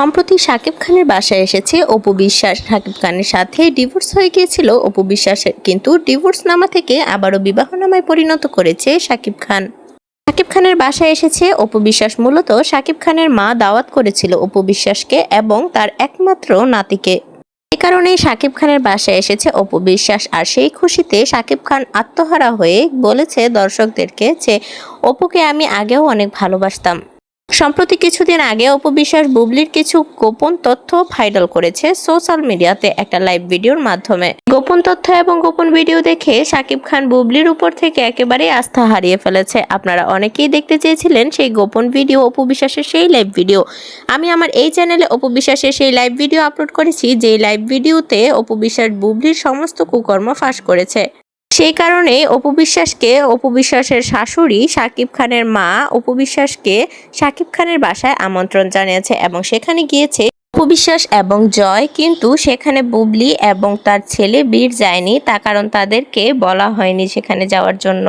সম্প্রতি শাকিব খানের বাসায় এসেছে অপু বিশ্বাস। শাকিব খানের সাথে ডিভোর্স হয়ে গিয়েছিল অপু বিশ্বাসের কিন্তু ডিভোর্স নামা থেকে আবারও বিবাহনামায় পরিণত করেছে শাকিব খান। শাকিব খানের বাসায় এসেছে অপু বিশ্বাস মূলত। শাকিব খানের মা দাওয়াত করেছিল অপু বিশ্বাসকে এবং তার একমাত্র নাতিকে। এ কারণেই শাকিব খানের বাসায় এসেছে অপু বিশ্বাস আর সেই খুশিতে সাকিব খান আত্মহারা হয়ে বলেছে দর্শকদেরকে যে, অপুকে আমি আগেও অনেক ভালোবাসতাম। সম্প্রতি কিছুদিন আগে অপবিশ্বাস বুবলির কিছু গোপন তথ্য ভাইরাল করেছে সোশ্যাল মিডিয়াতে একটা লাইভ ভিডিওর মাধ্যমে। গোপন তথ্য এবং গোপন ভিডিও দেখে শাকিব খান বুবলির উপর থেকে একেবারেই আস্থা হারিয়ে ফেলেছে। আপনারা অনেকেই দেখতে চেয়েছিলেন সেই গোপন ভিডিও অপবিশ্বাসের সেই লাইভ ভিডিও। আমি আমার এই চ্যানেলে অপবিশ্বাসের সেই লাইভ ভিডিও আপলোড করেছি, যেই লাইভ ভিডিওতে অপবিশ্বাস বুবলির সমস্ত কুকর্ম ফাঁস করেছে। সেই কারণে অপু বিশ্বাসকে, অপু বিশ্বাসের শাশুড়ি সাকিব খানের মা অপু বিশ্বাসকে সাকিব খানের বাসায় আমন্ত্রণ জানিয়েছে এবং সেখানে গিয়েছে। অপু বিশ্বাস এবং জয় কিন্তু সেখানে বুবলি এবং তার ছেলে বীর যায়নি, তা কারণ তাদেরকে বলা হয়নি সেখানে যাওয়ার জন্য।